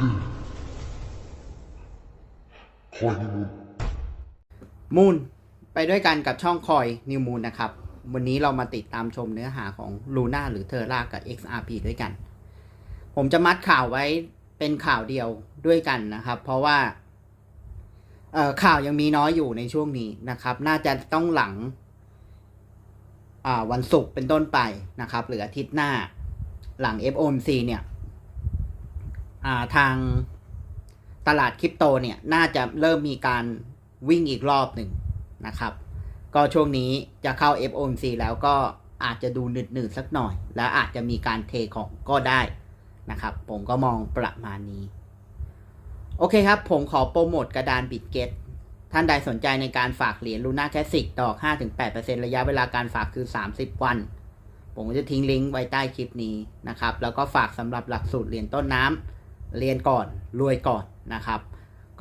คอยนิมูลมูนไปด้วยกันกับช่องคอยนิวมูนนะครับ วันนี้เรามาติดตามชมเนื้อหาของลูน่าหรือเทอร่ากับ XRP ด้วยกัน ผมจะมัดข่าวไว้เป็นข่าวเดียวด้วยกันนะครับ เพราะว่าข่าวยังมีน้อยอยู่ในช่วงนี้นะครับ น่าจะต้องหลังวันศุกร์เป็นต้นไปนะครับ หรืออาทิตย์หน้าหลัง FOMC เนี่ย ทางตลาดคริปโตเนี่ย น่าจะเริ่มมีการวิ่งอีกรอบหนึ่งนะครับ ก็ช่วงนี้จะเข้า FOMC แล้วก็อาจจะดูหนืดๆสักหน่อย และอาจจะมีการเทของก็ได้นะครับ ผมก็มองประมาณนี้ โอเคครับ ผมขอโปรโมทกระดานบิตเกตท่านใดสนใจในการฝากเหรียญลูน่าแคสสิกดอก 5-8%ระยะเวลาการฝากคือ 30 วัน ผมจะทิ้งลิงก์ไว้ใต้คลิปนี้นะครับ แล้วก็ฝากสำหรับหลักสูตรเหรียญต้นน้ำ เรียนก่อนรวยก่อนนะครับ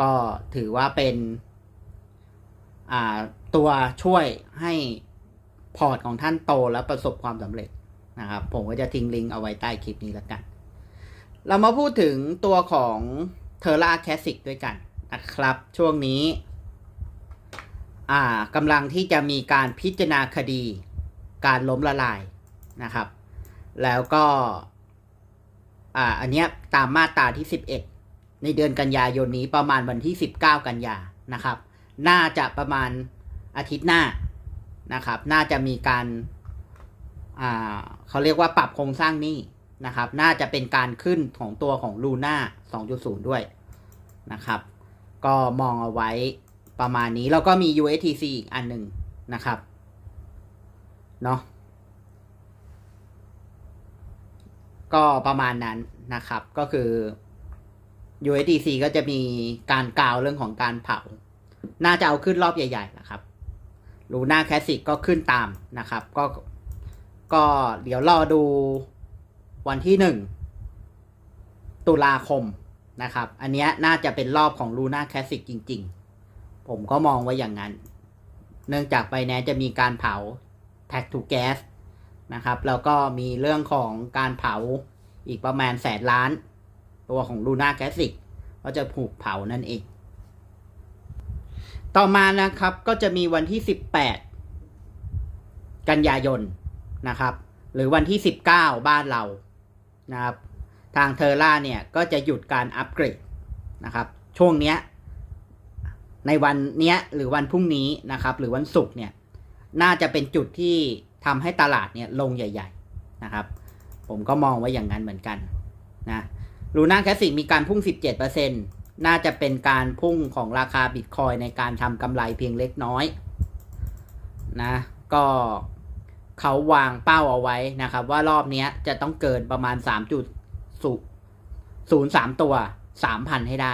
ก็ถือว่าเป็นตัวช่วยให้พอร์ตของท่านโตและประสบความสำเร็จนะครับ ผมก็จะทิ้งลิงก์เอาไว้ใต้คลิปนี้แล้วกัน เรามาพูดถึงตัวของเทอร่าแคสสิกด้วยกันนะครับ ช่วงนี้กำลังที่จะมีการพิจารณาคดีการล้มละลายนะครับ แล้วก็ อ่า อันเนี้ยตามมาตราที่ 11 ในเดือนกันยายนนี้ประมาณวันที่ 19 กันยานะครับ น่าจะประมาณอาทิตย์หน้านะครับ น่าจะมีการอ่าเขาเรียกว่าปรับโครงสร้างหนี้นะครับ น่าจะเป็นการขึ้นของตัวของลูน่า2.0 ด้วยนะครับ ก็มองเอาไว้ประมาณนี้ แล้วก็มี USTC อีกอันหนึ่งนะครับ เนาะ ก็ประมาณนั้นนะครับก็คือ USDC ก็จะมีการกล่าวเรื่องของการเผา น่าจะเอาขึ้นรอบใหญ่ๆนะครับลูน่าแคสสิกก็ขึ้นตามนะครับ ก็ก็เดี๋ยวรอดูวันที่หนึ่งตุลาคมนะครับ อันนี้น่าจะเป็นรอบของลูน่าแคสสิกจริง ๆ ผมก็มองไว้อย่างนั้น เนื่องจากไปแนจะมีการเผา tag to gas นะครับ แล้วก็มีเรื่องของการเผาอีกประมาณแสนล้าน ตัวของลูน่าแคสสิกก็จะผูกเผานั่นเอง ต่อมานะครับก็จะมีวันที่ 18 กันยายนนะครับ หรือวันที่ 19 บ้านเรานะครับ ทางเทอร่าเนี่ยก็จะหยุดการอัปเกรดนะครับ ช่วงเนี้ยในวันเนี้ยหรือวันพรุ่งนี้นะครับ หรือวันศุกร์เนี่ยน่าจะเป็นจุดที่ ทำให้ตลาดเนี่ยลงใหญ่ ๆนะครับ ผมก็มองไว้อย่างนั้นเหมือนกันนะลูน่าแคสสิกมีการพุ่ง 17%น่าจะเป็นการพุ่งของราคาบิตคอยในการทำกำไรเพียงเล็กน้อยนะก็เขาวางเป้าเอาไว้นะครับ ว่ารอบนี้จะต้องเกินประมาณ 3.03 ตัว 3,000 ให้ได้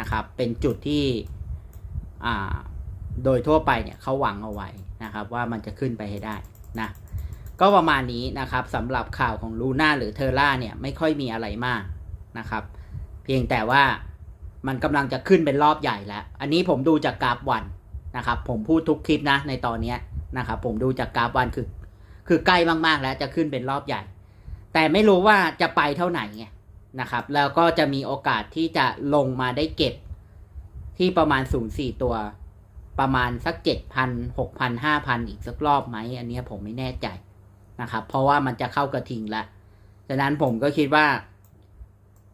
นะครับ เป็นจุดที่โดยทั่วไปเนี่ยเขาหวังเอาไว้นะครับ ว่ามันจะขึ้นไปให้ได้ นะก็ประมาณนี้นะครับสำหรับข่าวของลูน่าหรือเทอร่าเนี่ยไม่ค่อยมีอะไรมากนะครับ เพียงแต่ว่ามันกำลังจะขึ้นเป็นรอบใหญ่แล้ว อันนี้ผมดูจากกราฟวันนะครับ ผมพูดทุกคลิปนะในตอนนี้นะครับ ผมดูจากกราฟวันคือ คือใกล้มากๆแล้วจะขึ้นเป็นรอบใหญ่ แต่ไม่รู้ว่าจะไปเท่าไหร่ไงนะครับ แล้วก็จะมีโอกาสที่จะลงมาได้เก็บที่ประมาณ0.4ตัว ประมาณสัก7,000 6,000 5,000อีกสักรอบไหม อันนี้ผมไม่แน่ใจนะครับ เพราะว่ามันจะเข้ากระทิงล้วฉะนั้นผมก็คิดว่า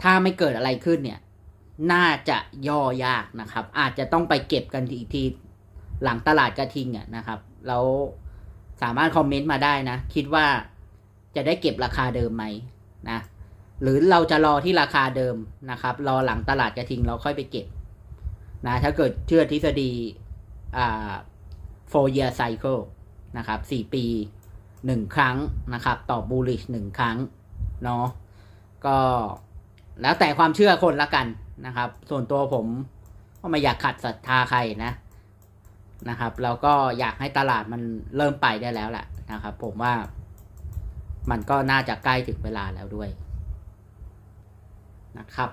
ถ้าไม่เกิดอะไรขึ้นเนี่ย น่าจะย่อยากนะครับ อาจจะต้องไปเก็บกันอีกทีหลังตลาดกระทิงอะนะครับ แล้วสามารถคอมเมนต์มาได้นะ คิดว่าจะได้เก็บราคาเดิมไหมนะหรือเราจะรอที่ราคาเดิมนะครับ รอหลังตลาดกระทิงเราค่อยไปเก็บนะถ้าเกิดเชื่อทฤษฎี four year cycle นะครับสี่ปีหนึ่งครั้งนะครับ ต่อ bullish หนึ่งครั้ง เนาะ ก็แล้วแต่ความเชื่อคนละกันนะครับ ส่วนตัวผมก็ไม่อยากขัดศรัทธาใครนะนะครับแล้วก็อยากให้ตลาดมันเริ่มไปได้แล้วแหละนะครับ ผมว่ามันก็น่าจะใกล้ถึงเวลาแล้วด้วยนะครับ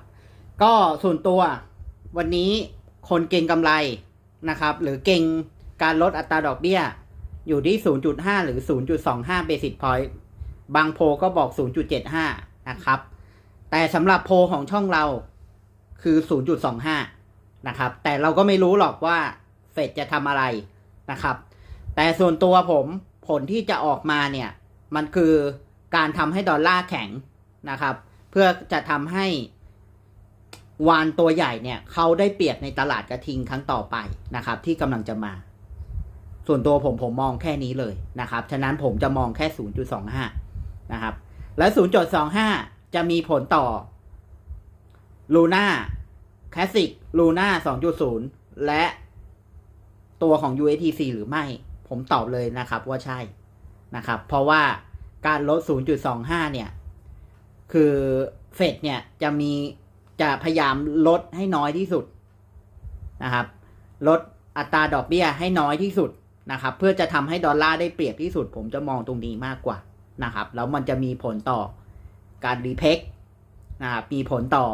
ก็ส่วนตัววันนี้คนเก่งกำไร นะครับ หรือเก่งการลดอัตราดอกเบี้ย อยู่ที่ 0.5 หรือ 0.25 basis point บางโพก็บอก 0.75 นะครับ แต่สำหรับโพของช่องเราคือ 0.25 นะครับ แต่เราก็ไม่รู้หรอกว่าเฟดจะทำอะไรนะครับ แต่ส่วนตัวผมผลที่จะออกมาเนี่ย มันคือการทำให้ดอลลาร์แข็งนะครับ เพื่อจะทำให้ วานตัวใหญ่เนี่ยเขาได้เปรียบในตลาดกระทิงครั้งต่อไปนะครับ ที่กำลังจะมา ส่วนตัวผมผมมองแค่นี้เลยนะครับ ฉะนั้นผมจะมองแค่ 0.25 นะครับ และ 0.25 จะมีผลต่อลูน่าคลาสสิกลูน่า2.0 และตัวของ USTC หรือไม่ ผมตอบเลยนะครับว่าใช่นะครับ เพราะว่าการลด 0.25 เนี่ย คือเฟดเนี่ยจะมี จะพยายามลดให้น้อยที่สุดนะครับ ลดอัตราดอกเบี้ยให้น้อยที่สุดนะครับ เพื่อจะทำให้ดอลลาร์ได้เปรียบที่สุด ผมจะมองตรงนี้มากกว่านะครับ แล้วมันจะมีผลต่อการรีเพกนะครับมีผลต่อ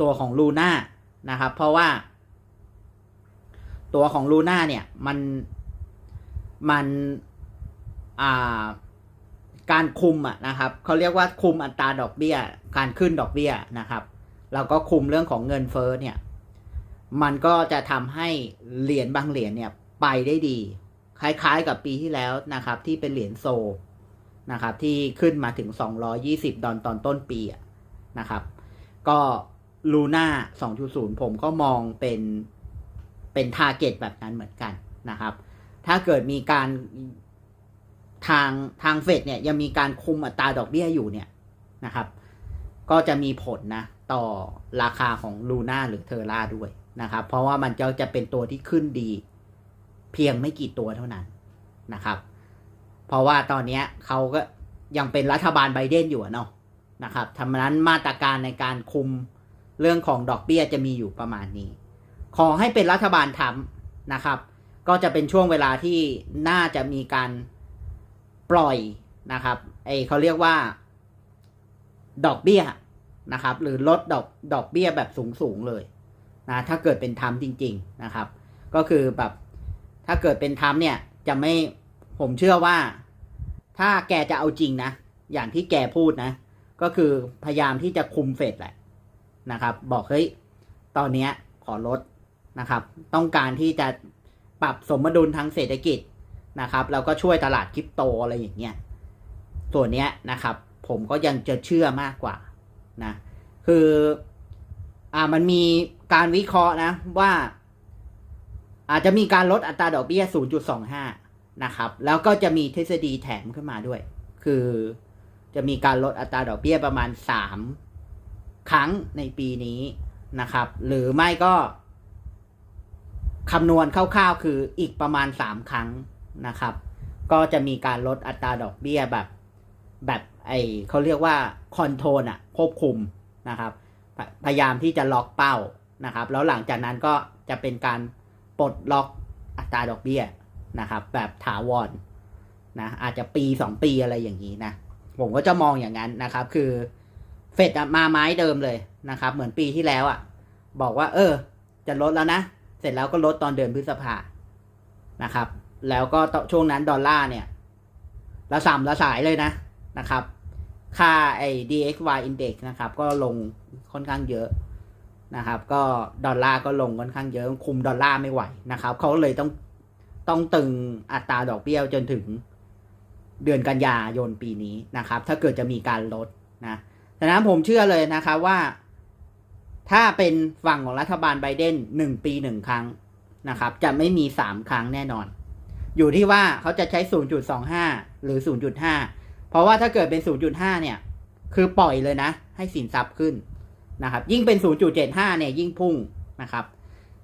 ตัวของลูน่านะครับ เพราะว่า ตัวของลูน่าเนี่ยมันมันอ่าการคุมอะนะครับเขาเรียกว่าคุมอัตราดอกเบี้ย การขึ้นดอกเบี้ยนะครับ แล้วก็คุมเรื่องของเงินเฟ้อเนี่ย มันก็จะทำให้เหรียญบางเหรียญเนี่ยไปได้ดี คล้ายๆกับปีที่แล้วนะครับ ที่เป็นเหรียญโซนะครับ ที่ขึ้นมาถึง 220 ดอลตอนต้นปีอะนะครับ ก็ลูน่า2.0 ผมก็มองเป็นเป็นทาร์เก็ตแบบนั้นเหมือนกันนะครับ ถ้าเกิดมีการทางทางเฟดเนี่ยยังมีการคุมอัตราดอกเบี้ยอยู่เนี่ยนะครับ ก็จะมีผลนะ ต่อราคาของลูน่าหรือเทอร่าด้วยนะครับ เพราะว่ามันจะจะเป็นตัวที่ขึ้นดี เพียงไม่กี่ตัวเท่านั้นนะครับ เพราะว่าตอนนี้เขาก็ยังเป็นรัฐบาลไบเดนอยู่เนาะนะครับทำนั้นมาตรการในการคุมเรื่องของดอกเบี้ยจะมีอยู่ประมาณนี้ ขอให้เป็นรัฐบาลทำนะครับ ก็จะเป็นช่วงเวลาที่น่าจะมีการปล่อยนะครับไอเขาเรียกว่า ดอกเบี้ย นะครับ หรือลดดอกดอกเบี้ยแบบสูงสูงเลยนะถ้าเกิดเป็นทำจริง ๆนะครับ ก็คือแบบถ้าเกิดเป็นทำเนี่ยจะไม่ผมเชื่อว่า ถ้าแกจะเอาจริงนะ อย่างที่แกพูดนะ ก็คือพยายามที่จะคุมเฟดแหละนะครับ บอกเฮ้ยตอนเนี้ยขอลดนะครับ ต้องการที่จะปรับสมดุลทางเศรษฐกิจนะครับแล้วก็ช่วยตลาดคริปโตอะไรอย่างเงี้ยส่วนเนี้ยนะครับ ผมก็ยังจะเชื่อมากกว่า นะคืออ่ามันมีการวิเคราะห์นะว่า อาจจะมีการลดอัตราดอกเบี้ย 0.25 นะครับ แล้วก็จะมีทฤษฎีแถมขึ้นมาด้วย คือจะมีการลดอัตราดอกเบี้ยประมาณ 3 ครั้งในปีนี้นะครับ หรือไม่ก็คำนวณคร่าวๆคืออีกประมาณ 3 ครั้งนะครับ ก็จะมีการลดอัตราดอกเบี้ยแบบแบบ ไอเขาเรียกว่าคอนโทรลอะควบคุมนะครับพพยายามที่จะล็อกเป้านะครับ แล้วหลังจากนั้นก็จะเป็นการปลดล็อกอัตราดอกเบี้ยนะครับ แบบถาวรนะอาจจะปีสองปีอะไรอย่างนี้นะผมก็จะมองอย่างนั้นนะครับ คือเฟดอะมาไม้เดิมเลยนะครับ เหมือนปีที่แล้วอะบอกว่า เออ จะลดแล้วนะ เสร็จแล้วก็ลดตอนเดือนพฤษภานะครับ แล้วก็ช่วงนั้นดอลลาร์เนี่ยละสามละสายเลยนะนะครับ ค่าไอ้ DXY index นะครับ ก็ลงค่อนข้างเยอะนะครับ ก็ดอลลาร์ก็ลงค่อนข้างเยอะ คุมดอลลาร์ไม่ไหวนะครับ เขาเลยต้องต้องตึงอัตราดอกเบี้ยจนถึงเดือนกันยายนปีนี้นะครับ ถ้าเกิดจะมีการลดนะดังนั้นผมเชื่อเลยนะครับว่า ถ้าเป็นฝั่งของรัฐบาลไบเดนหนึ่งปีหนึ่งครั้งนะครับ จะไม่มีสามครั้งแน่นอน อยู่ที่ว่าเขาจะใช้ 0.25 หรือ 0.5 เพราะว่าถ้าเกิดเป็น 0.5 เนี่ย คือปล่อยเลยนะ ให้สินทรัพย์ขึ้นนะครับ ยิ่งเป็น 0.75 เนี่ยยิ่งพุ่งนะครับ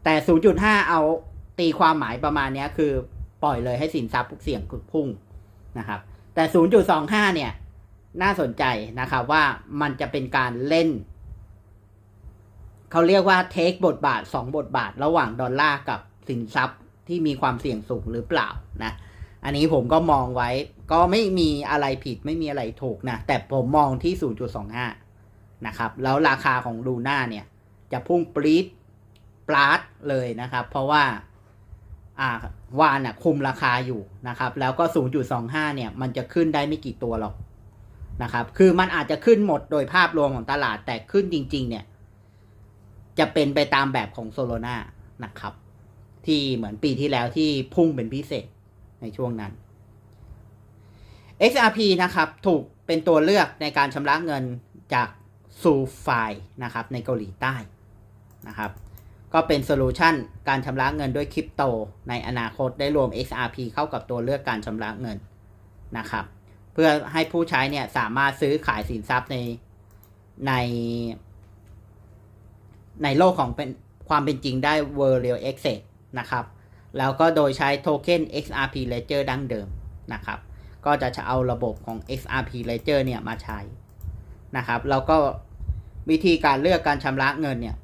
แต่ 0.5 เอาตีความหมายประมาณนี้คือปล่อยเลยให้สินทรัพย์เสี่ยงพุ่งนะครับ แต่ 0.25 เนี่ย น่าสนใจนะครับว่ามันจะเป็นการเล่น เขาเรียกว่าเทคบทบาท 2 บทบาท ระหว่างดอลลาร์กับสินทรัพย์ที่มีความเสี่ยงสูงหรือเปล่านะ อันนี้ผมก็มองไว้ก็ไม่มีอะไรผิดไม่มีอะไรถูกนะ แต่ผมมองที่ 0.25 นะครับ แล้วราคาของลูน่าเนี่ย จะพุ่งปรีดปลาดเลยนะครับ เพราะว่าอ่าวานอะคุมราคาอยู่นะครับ แล้วก็ 0.25 เนี่ย มันจะขึ้นได้ไม่กี่ตัวหรอกนะครับ คือมันอาจจะขึ้นหมดโดยภาพรวมของตลาด แต่ขึ้นจริง ๆ เนี่ย จะเป็นไปตามแบบของโซโลนานะครับ ที่เหมือนปีที่แล้วที่พุ่งเป็นพิเศษ ในช่วงนั้น XRP นะครับถูกเป็นตัวเลือกในการชำระเงินจากซูไฟนะครับในเกาหลีใต้นะครับก็เป็นโซลูชันการชำระเงินด้วยคริปโต ในอนาคตได้รวม XRP เข้ากับตัวเลือกการชำระเงินนะครับเพื่อให้ผู้ใช้เนี่ยสามารถซื้อขายสินทรัพย์ในใน ในโลกของเป็นความเป็นจริงได้ World Real Access นะครับ แล้วก็โดยใช้โทเค็น XRP Ledger ดั้งเดิมนะครับ ก็จะเอาระบบของ XRP Ledger เนี่ยมาใช้นะครับ แล้วก็วิธีการเลือกการชำระเงินเนี่ย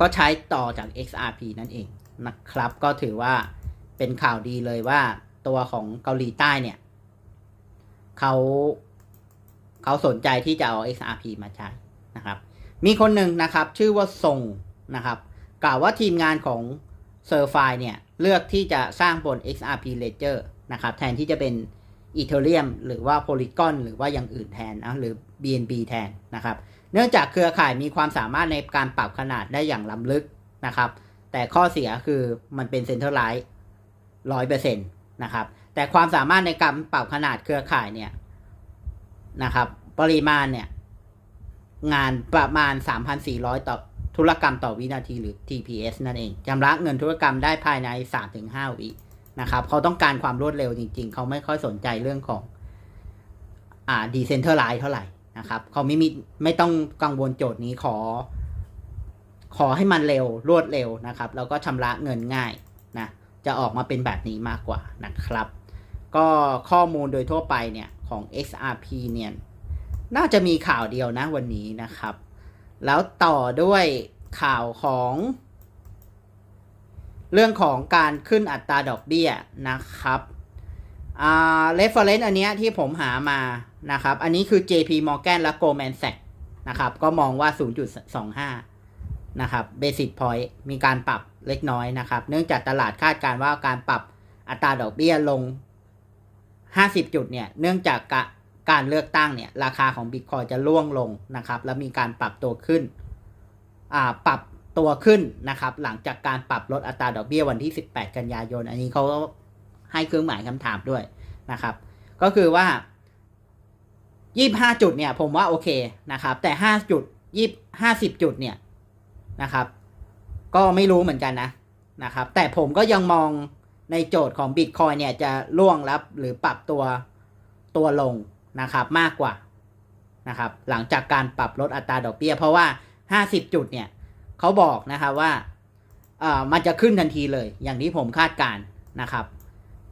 ก็ใช้ต่อจาก XRP นั่นเองนะครับ ก็ถือว่าเป็นข่าวดีเลยว่าตัวของเกาหลีใต้เนี่ยเขาเขาสนใจที่จะเอา XRP มาใช้นะครับ มีคนหนึ่งนะครับ ชื่อว่าทรงนะครับ กล่าวว่าทีมงานของ เซอร์ไฟเนี่ยเลือกที่จะสร้างบน XRP Ledger นะครับแทนที่จะเป็น Ethereum หรือว่า Polygon หรือว่าอย่างอื่นแทนนะหรือ BNB แทนนะครับเนื่องจากเครือข่ายมีความสามารถในการปรับขนาดได้อย่างล้ำลึกนะครับ แต่ข้อเสียคือมันเป็นเซ็นเตอร์ไลท์ร้อยเปอร์เซ็นต์นะครับแต่ความสามารถในการปรับขนาดเครือข่ายเนี่ยนะครับปริมาณเนี่ยงานประมาณ 3,400 ต่อ ธุรกรรมต่อวินาทีหรือ TPS นั่นเองชำระเงินธุรกรรมได้ภายใน 3-5 วินะครับเขาต้องการความรวดเร็วจริง ๆ เขาไม่ค่อยสนใจเรื่องของอ่า decentralized เท่าไหร่นะครับเขาไม่มีไม่ต้องกังวลโจทย์นี้ขอ ขอให้มันเร็วรวดเร็วนะครับ แล้วก็ชำระเงินง่ายนะจะออกมาเป็นแบบนี้มากกว่านะครับ ก็ข้อมูลโดยทั่วไปเนี่ยของ XRP เนี่ยน่าจะมีข่าวเดียวนะวันนี้นะครับ แล้วต่อด้วยข่าวของ เรื่องของการขึ้นอัตราดอกเบี้ยนะครับอ่า reference อันเนี้ยที่ผมหามานะครับ อันนี้คือ JP Morgan และ Goldman Sachs นะครับ ก็มองว่า 0.25 นะครับ basic point มีการปรับเล็กน้อยนะครับ เนื่องจากตลาดคาดการว่าการปรับอัตราดอกเบี้ยลง 50 จุดเนี่ย เนื่องจาก การเลือกตั้งเนี่ยราคาของบิตคอยจะล่วงลงนะครับ แล้วมีการปรับตัวขึ้นปรับตัวขึ้นนะครับ หลังจากการปรับลดอัตราดอกเบี้ยวันที่ 18 กันยายน อันนี้เขาให้เครื่องหมายคำถามด้วยนะครับ ก็คือว่า 25 จุดเนี่ยผมว่าโอเคนะครับ แต่ 5 จุด20 50 จุดเนี่ยนะครับ ก็ไม่รู้เหมือนกันนะนะครับ แต่ผมก็ยังมองในโจทย์ของ Bitcoin เนี่ยจะล่วงรับหรือปรับตัวตัวลง นะครับมากกว่านะครับหลังจากการปรับลดอัตราดอกเบี้ย เพราะว่า 50 จุดเนี่ยเขาบอกนะครับว่าเอ่อมันจะขึ้นทันทีเลย อย่างที่ผมคาดการณ์นะครับ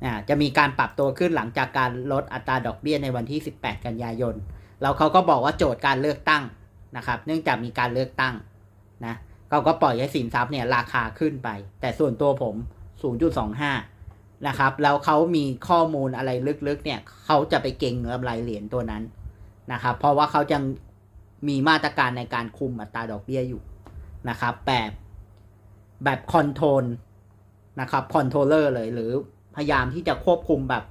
อ่าจะมีการปรับตัวขึ้นหลังจากการลดอัตราดอกเบี้ยในวันที่ 18 กันยายนแล้วเขาก็บอกว่าโจทย์การเลือกตั้งนะครับ เนื่องจากมีการเลือกตั้งนะเขาก็ปล่อยให้สินทรัพย์เนี่ยราคาขึ้นไป แต่ส่วนตัวผม 0.25 นะครับ แล้วเขามีข้อมูลอะไรลึกๆ เนี่ยเขาจะไปเก่งกำไรเหรียญตัวนั้นนะครับ เพราะว่าเขายังมีมาตรการในการคุมอัตราดอกเบี้ยอยู่นะครับแบบแบบคอนโทรลนะครับคอนโทรลเลอร์เลยหรือพยายามที่จะควบคุมแบบ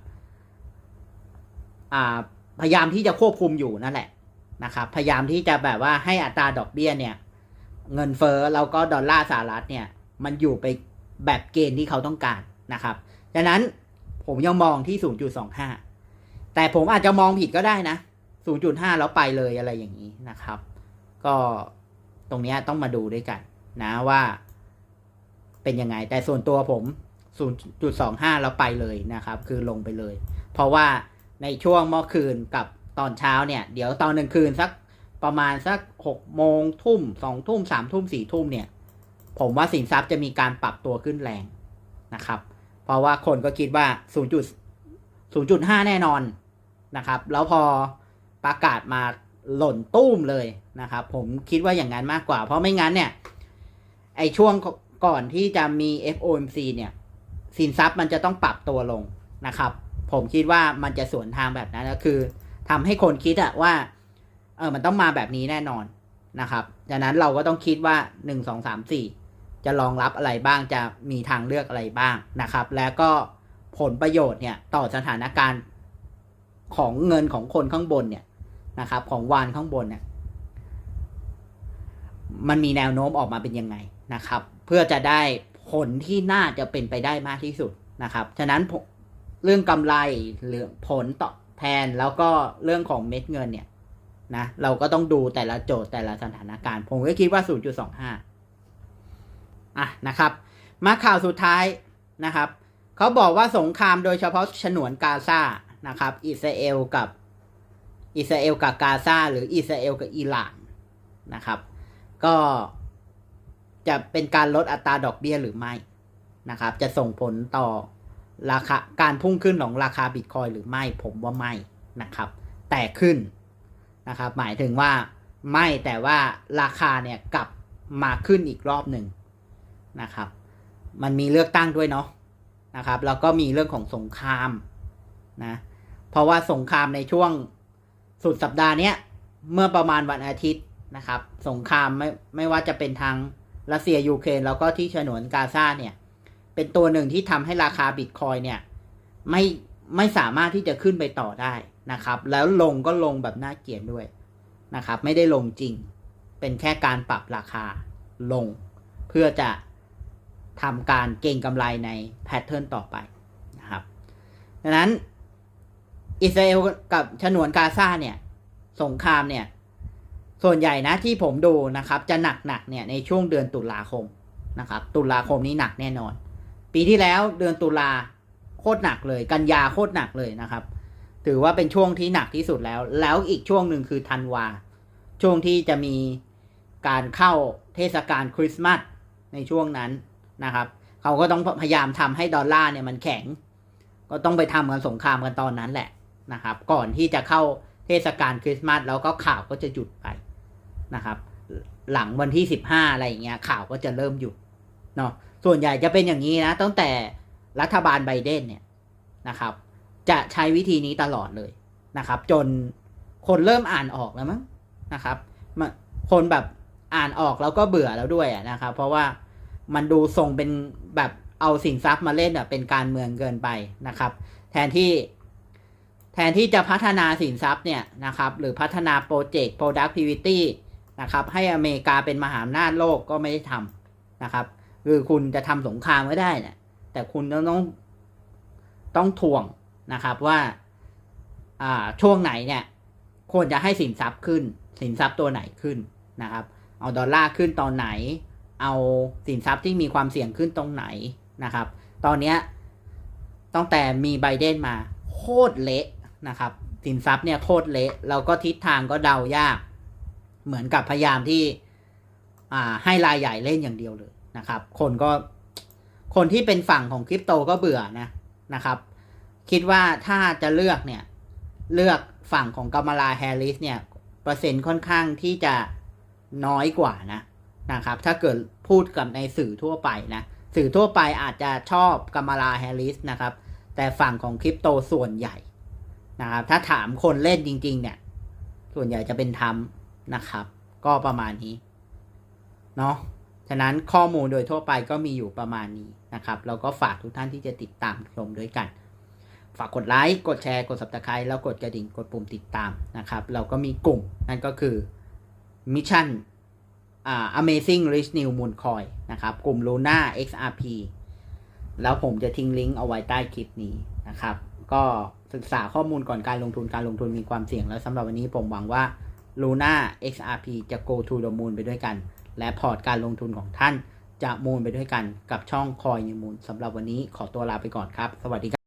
อ่าพยายามที่จะควบคุมอยู่นั่นแหละนะครับ พยายามที่จะแบบว่าให้อัตราดอกเบี้ยเนี่ย เงินเฟ้อแล้วก็ดอลลาร์สหรัฐเนี่ย มันอยู่ไปแบบเกณฑ์ที่เขาต้องการนะครับ ฉะนั้นผมยังมองที่ 0.25 แต่ผมอาจจะมองผิดก็ได้นะ 0.5 แล้วไปเลยอะไรอย่างนี้นะครับ ก็ตรงนี้ต้องมาดูด้วยกันนะว่าเป็นยังไง แต่ส่วนตัวผม 0.25 แล้วไปเลยนะครับ คือลงไปเลย เพราะว่าในช่วงเมื่อคืนกับตอนเช้าเนี่ย เดี๋ยวตอนหนึ่งคืนสักประมาณสัก6โมงทุ่ม2ทุ่ม3ทุ่ม4ทุ่มเนี่ย ผมว่าสินทรัพย์จะมีการปรับตัวขึ้นแรงนะครับ ราะว่าคนก็คิดว่า 0.0.5 แน่นอนนะครับ แล้วพอประกาศมาหล่นตุ้มเลยนะครับ ผมคิดว่าอย่างนั้นมากกว่า เพราะไม่งั้นเนี่ย ไอช่วงก่อนที่จะมี FOMC เนี่ยสินทรัพย์มันจะต้องปรับตัวลงนะครับ ผมคิดว่ามันจะสวนทางแบบนั้นก็คือทำให้คนคิดอะว่า เออมันต้องมาแบบนี้แน่นอนนะครับดังนั้นเราก็ต้องคิดว่าหนึ่งสองสามสี่ จะรองรับอะไรบ้างจะมีทางเลือกอะไรบ้างนะครับ แล้วก็ผลประโยชน์เนี่ยต่อสถานการณ์ของเงินของคนข้างบนเนี่ยนะครับของวานข้างบนเนี่ยมันมีแนวโน้มออกมาเป็นยังไงนะครับ เพื่อจะได้ผลที่น่าจะเป็นไปได้มากที่สุดนะครับ ฉะนั้นเรื่องกำไรเรื่อผลตอบแทนแล้วก็เรื่องของเม็ดเงินเนี่ยนะเราก็ต้องดูแต่ละโจทย์แต่ละสถานการณ์ ผมก็คิดว่า 0.25 อะนะครับ มาข่าวสุดท้ายนะครับเขาบอกว่าสงครามโดยเฉพาะฉนวนกาซานะครับ อิสราเอลกับอิสราเอลกับกาซาหรืออิสราเอลกับอิหร่านนะครับ ก็จะเป็นการลดอัตราดอกเบี้ยหรือไม่นะครับ จะส่งผลต่อราคาการพุ่งขึ้นของราคาบิตคอยหรือไม่ผมว่าไม่นะครับ แต่ขึ้นนะครับ หมายถึงว่าไม่แต่ว่าราคาเนี่ยกลับมาขึ้นอีกรอบหนึ่ง นะครับ มันมีเลือกตั้งด้วยเนาะนะครับ แล้วก็มีเรื่องของสงครามนะ เพราะว่าสงครามในช่วงสุดสัปดาห์เนี้ยเมื่อประมาณวันอาทิตย์นะครับ สงครามไม่ไม่ว่าจะเป็นทางรัสเซียยูเครนแล้วก็ที่ฉนวนกาซาเนี่ย เป็นตัวหนึ่งที่ทำให้ราคาบิตคอยเนี่ยไม่ไม่สามารถที่จะขึ้นไปต่อได้นะครับ แล้วลงก็ลงแบบน่าเกลียดด้วยนะครับ ไม่ได้ลงจริง เป็นแค่การปรับราคาลง เพื่อจะ ทำการเก็งกำไรในแพทเทิร์นต่อไปนะครับดังนั้นอิสราเอลกับฉนวนกาซาเนี่ยสงครามเนี่ยส่วนใหญ่นะที่ผมดูนะครับจะหนักหนักเนี่ยในช่วงเดือนตุลาคมนะครับตุลาคมนี้หนักแน่นอน ปีที่แล้วเดือนตุลาโคตรหนักเลย กันยาโคตรหนักเลยนะครับ ถือว่าเป็นช่วงที่หนักที่สุดแล้ว แล้วอีกช่วงหนึ่งคือธันวา ช่วงที่จะมีการเข้าเทศกาลคริสต์มาสในช่วงนั้น นะครับ เขาก็ต้องพยายามทำให้ดอลลาร์เนี่ยมันแข็ง ก็ต้องไปทำกันสงครามกันตอนนั้นแหละนะครับ ก่อนที่จะเข้าเทศกาลคริสต์มาสแล้วก็ข่าวก็จะหยุดไปนะครับ หลังวันที่สิบห้าอะไรอย่างเงี้ยข่าวก็จะเริ่มหยุดเนาะส่วนใหญ่จะเป็นอย่างนี้นะตั้งแต่รัฐบาลไบเดนเนี่ยนะครับ จะใช้วิธีนี้ตลอดเลยนะครับ จนคนเริ่มอ่านออกแล้วมั้งนะครับคนแบบอ่านออกแล้วก็เบื่อแล้วด้วยนะครับ เพราะว่า มันดูทรงเป็นแบบเอาสินทรัพย์มาเล่นอะเป็นการเมืองเกินไปนะครับ แทนที่แทนที่จะพัฒนาสินทรัพย์เนี่ยนะครับหรือพัฒนาโปรเจกต์ productivity นะครับให้อเมริกาเป็นมหาอำนาจโลกก็ไม่ได้ทำนะครับคือคุณจะทำสงครามก็ได้เนี่ยแต่คุณต้องต้องต้องทวงนะครับว่าอ่าช่วงไหนเนี่ยควรจะให้สินทรัพย์ขึ้น สินทรัพย์ตัวไหนขึ้นนะครับ เอาดอลลาร์ขึ้นตอนไหน เอาสินทรัพย์ที่มีความเสี่ยงขึ้นตรงไหนนะครับ ตอนนี้ตั้งแต่มีไบเดนมาโคตรเละนะครับ สินทรัพย์เนี่ยโคตรเละแล้วก็ทิศทางก็เดายาก เหมือนกับพยายามที่ให้รายใหญ่เล่นอย่างเดียวเลยนะครับ คนก็คนที่เป็นฝั่งของคริปโตก็เบื่อนะนะครับ คิดว่าถ้าจะเลือกเนี่ย เลือกฝั่งของกัมมาลาแฮร์ริสเนี่ย เปอร์เซ็นต์ค่อนข้างที่จะน้อยกว่านะ นะครับ ถ้าเกิดพูดกับในสื่อทั่วไปนะ สื่อทั่วไปอาจจะชอบกัมาลาแฮร์ริสนะครับ แต่ฝั่งของคริปโตส่วนใหญ่นะครับ ถ้าถามคนเล่นจริง ๆ เนี่ย ส่วนใหญ่จะเป็นทำนะครับ ก็ประมาณนี้ เนาะ ฉะนั้นข้อมูลโดยทั่วไปก็มีอยู่ประมาณนี้นะครับแล้วก็ฝากทุกท่านที่จะติดตามชมด้วยกัน ฝากกดไลค์ กดแชร์ กด subscribe แล้วกดกระดิ่ง กดปุ่มติดตามนะครับ เราก็มีกลุ่มนั่นก็คือมิชชั่น Amazing Rich New Moon Coin นะครับกลุ่ม Luna XRP แล้วผมจะทิ้งลิงก์เอาไว้ใต้คลิปนี้นะครับ ก็ศึกษาข้อมูลก่อนการลงทุนการลงทุนมีความเสี่ยงแล้วสำหรับวันนี้ผมหวังว่า Luna XRP จะ go to the moon ไปด้วยกัน และพอร์ตการลงทุนของท่านจะมูลไปด้วยกันกับช่องคอยนิมูลสำหรับวันนี้ขอตัวลาไปก่อนครับ สวัสดีครับ